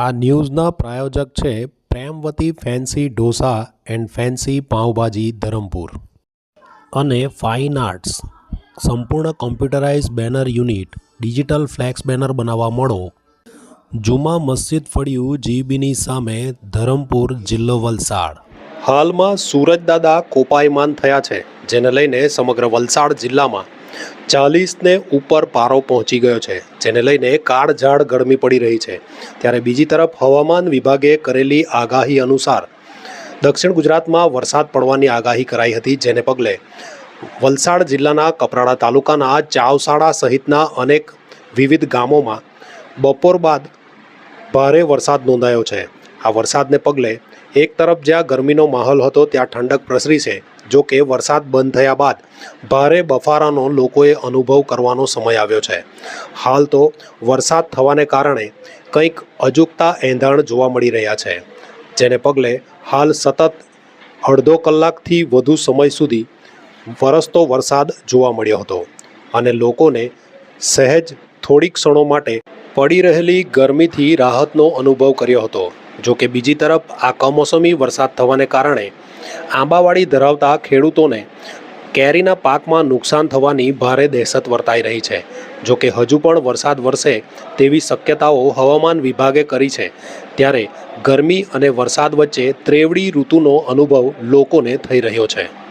આ ન્યૂઝના પ્રાયોજક છે Premvati fancy dosa and fancy pav bhaji Dharampur. અને ફાઇન આર્ટ્સ. સંપૂર્ણ computerise banner unit, digital flex banner બનાવવા મળો. જુમા મસ્જિદ ફળિયું જીબીની સામે ધરમપુર જિલ્લો વલસાડ. હાલમાં સુરજદાદા કોપાયમાન થયા છે, જેને લઈને સમગ્ર વલસાડ જિલ્લામાં ચાલીસને ઉપર પારો પહોંચી ગયો છે, જેને લઈને કાળઝાળ ગરમી પડી રહી છે. ત્યારે બીજી તરફ હવામાન વિભાગે કરેલી આગાહી અનુસાર દક્ષિણ ગુજરાતમાં વરસાદ પડવાની આગાહી કરાઈ હતી, જેને પગલે વલસાડ જિલ્લાના કપરાડા તાલુકાના ચાવસાડા સહિતના અનેક વિવિધ ગામોમાં બપોર બાદ ભારે વરસાદ નોંધાયો છે. આ વરસાદને પગલે એક તરફ જ્યાં ગરમીનો માહોલ હતો, ત્યાં ઠંડક પ્રસરી છે. જો કે વરસાદ બંધ થયા બાદ ભારે બફારાનો લોકોએ અનુભવ કરવાનો સમય આવ્યો છે. હાલ તો વરસાદ થવાને કારણે કંઈક અજુકતા એંધાણ જોવા મળી રહ્યા છે. જેને પગલે હાલ સતત અડધો કલાકથી વધુ સમય સુધી વરસતો વરસાદ જોવા મળ્યો હતો અને લોકોને સહેજ થોડી ક્ષણો માટે પડી રહેલી ગરમીથી રાહતનો અનુભવ કર્યો હતો. જો કે બીજી તરફ આ કમોસમી વરસાદ થવાને કારણે આંબાવાડી ધરાવતા ખેડૂતોને કેરીના પાકમાં નુકસાન થવાની ભારે દહેશત વર્તાઈ રહી છે. જો કે હજુ પણ વરસાદ વરસે તેવી શક્યતાઓ હવામાન વિભાગે કરી છે. ત્યારે ગરમી અને વરસાદ વચ્ચે ત્રેવડી ઋતુનો અનુભવ લોકોને થઈ રહ્યો છે.